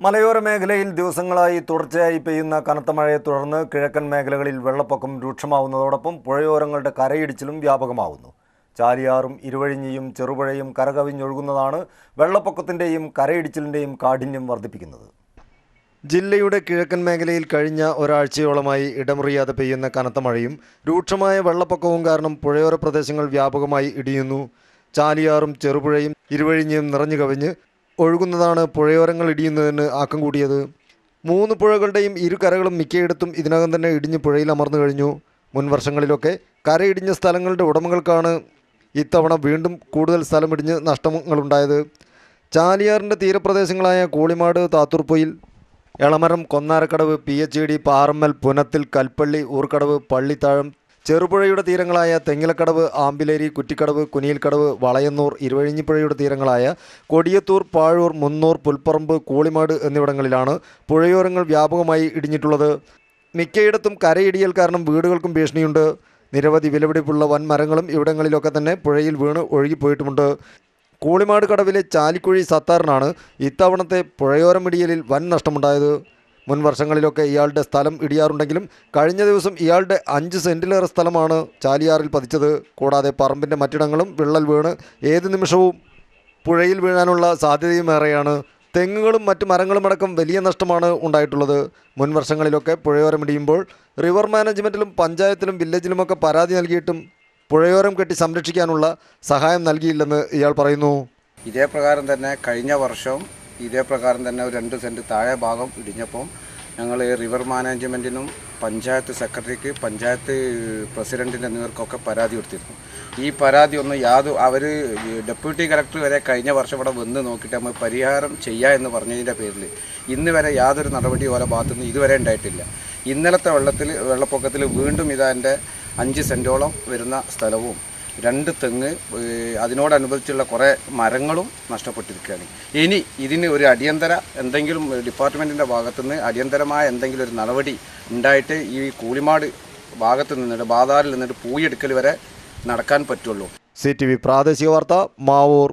മലയോര മേഖലയിൽ ദിവസങ്ങളായി തുടർച്ചയായി പെയ്യുന്ന കനത്ത മഴയെ തുടർന്ന് കിഴക്കൻ മേഖലകളിൽ വെള്ളപ്പൊക്കം രൂക്ഷമാവുന്നതോടൊപ്പം പുഴയോരങ്ങളുടെ കരയിടിച്ചിലും വ്യാപകമാവുന്നു. ചാലിയാറും ഇരുവഴിഞ്ഞിയും ചെറുപുഴയും കരകവിഞ്ഞൊഴുകുന്നതാണ് വെള്ളപ്പൊക്കത്തിന്റെയും കരയിടിച്ചിലിന്റെയും കാഠിന്യം വർദ്ധിപ്പിക്കുന്നത്. ജില്ലയുടെ കിഴക്കൻ മേഖലയിൽ കഴിഞ്ഞ ഒരാഴ്ചയോളമായി ഇടമുറിയാതെ പെയ്യുന്ന കനത്ത മഴയും രൂക്ഷമായ വെള്ളപ്പൊക്കവും കാരണം പുഴയോര പ്രദേശങ്ങൾ വ്യാപകമായി ഇടിയുന്നു. ചാലിയാറും ചെറുപുഴയും ഇരുവഴിഞ്ഞിയും നിറഞ്ഞു കവിഞ്ഞ് ഒഴുകുന്നതാണ് പുഴയോരങ്ങൾ ഇടിയുന്നതിന് ആക്കം കൂടിയത്. മൂന്ന് പുഴകളുടെയും ഇരു കരകളും മിക്കയിടത്തും ഇതിനകം തന്നെ ഇടിഞ്ഞ് പുഴയിൽ അമർന്നു കഴിഞ്ഞു. മുൻ വർഷങ്ങളിലൊക്കെ കരയിടിഞ്ഞ സ്ഥലങ്ങളുടെ ഉടമകൾക്കാണ് ഇത്തവണ വീണ്ടും കൂടുതൽ സ്ഥലം സ്ഥലമിടിഞ്ഞ് നഷ്ടങ്ങളുണ്ടായത്. ചാലിയാറിന്റെ തീരപ്രദേശങ്ങളായ Kolimad Thathoorpoyil Elamaram Konnarakadavu P H E D Parammal Punathil Kalpally Oorkadavu Pallithazham ചെറുപുഴയുടെ തീരങ്ങളായ തെങ്ങിലക്കടവ് ആമ്പിലേരി കുറ്റിക്കടവ് കുനിയിൽക്കടവ് വളയന്നൂർ ഇരുവഴിഞ്ഞിപ്പുഴയുടെ തീരങ്ങളായ കൊടിയത്തൂർ പാഴൂർ മുന്നൂർ പുൽപ്പറമ്പ് കൂളിമാട് എന്നിവിടങ്ങളിലാണ് പുഴയോരങ്ങൾ വ്യാപകമായി ഇടിഞ്ഞിട്ടുള്ളത്. മിക്കയിടത്തും കരയിടിയൽ കാരണം വീടുകൾക്കും ഭീഷണിയുണ്ട്. നിരവധി വിലപിടിപ്പുള്ള വൻ മരങ്ങളും ഇവിടങ്ങളിലൊക്കെ തന്നെ പുഴയിൽ വീണ് ഒഴുകിപ്പോയിട്ടുമുണ്ട്. കൂളിമാട് കടവിലെ ചാലിക്കുഴി സത്താറിനാണ് ഇത്തവണത്തെ പുഴയോരം ഇടിയലിൽ വൻ നഷ്ടമുണ്ടായത്. മുൻ വർഷങ്ങളിലൊക്കെ ഇയാളുടെ സ്ഥലം ഇടിയാറുണ്ടെങ്കിലും കഴിഞ്ഞ ദിവസം ഇയാളുടെ അഞ്ച് സെന്റിലേറെ സ്ഥലമാണ് ചാലിയാറിൽ പതിച്ചത്. കൂടാതെ പറമ്പിന്റെ മറ്റിടങ്ങളും വിള്ളൽ വീണ് ഏത് നിമിഷവും പുഴയിൽ വീഴാനുള്ള സാധ്യതയും ഏറെയാണ്. തെങ്ങുകളും മറ്റ് മരങ്ങളുമടക്കം വലിയ നഷ്ടമാണ് ഉണ്ടായിട്ടുള്ളത്. മുൻ വർഷങ്ങളിലൊക്കെ പുഴയോരം ഇടിയുമ്പോൾ റിവർ മാനേജ്മെന്റിലും പഞ്ചായത്തിലും വില്ലേജിലുമൊക്കെ പരാതി നൽകിയിട്ടും പുഴയോരം കെട്ടി സംരക്ഷിക്കാനുള്ള സഹായം നൽകിയില്ലെന്ന് ഇയാൾ പറയുന്നു. ഇതേ പ്രകാരം തന്നെ കഴിഞ്ഞ വർഷം ഇതേ പ്രകാരം തന്നെ ഒരു രണ്ട് സെന്റ് താഴെ ഭാഗം ഇടിഞ്ഞപ്പം ഞങ്ങൾ റിവർ മാനേജ്മെന്റിനും പഞ്ചായത്ത് സെക്രട്ടറിക്ക് പഞ്ചായത്ത് പ്രസിഡന്റിന് എന്നിവർക്കൊക്കെ പരാതി കൊടുത്തിരുന്നു. ഈ പരാതി ഒന്നും യാതൊരു അവർ ഡെപ്യൂട്ടി കലക്ടർ വരെ കഴിഞ്ഞ വർഷം ഇവിടെ വന്ന് നോക്കിയിട്ട് നമ്മൾ പരിഹാരം ചെയ്യുക എന്ന് പറഞ്ഞതിന്റെ പേരിൽ ഇന്ന് വരെ യാതൊരു നടപടി ഓരോ ഭാഗത്തുനിന്ന് ഇതുവരെ ഉണ്ടായിട്ടില്ല. ഇന്നലത്തെ വെള്ളത്തിൽ വെള്ളപ്പൊക്കത്തിൽ വീണ്ടും ഇതാന്റെ അഞ്ച് സെന്റോളം വരുന്ന സ്ഥലവും രണ്ട് തെങ്ങ് അതിനോടനുബന്ധിച്ചുള്ള കുറേ മരങ്ങളും നഷ്ടപ്പെട്ടിരിക്കുകയാണ്. ഇനി ഇതിന് ഒരു അടിയന്തര എന്തെങ്കിലും ഡിപ്പാർട്ട്മെന്റിന്റെ ഭാഗത്തുനിന്ന് അടിയന്തരമായ എന്തെങ്കിലും ഒരു നടപടി ഉണ്ടായിട്ട് ഈ കൂളിമാട് ഭാഗത്ത് നിന്നിട്ട് ബാധാറിൽ നിന്നിട്ട് പൂയെടുക്കൽ വരെ നടക്കാൻ പറ്റുള്ളൂ. സി ടി വി പ്രാദേശിക വാർത്ത മാവൂർ.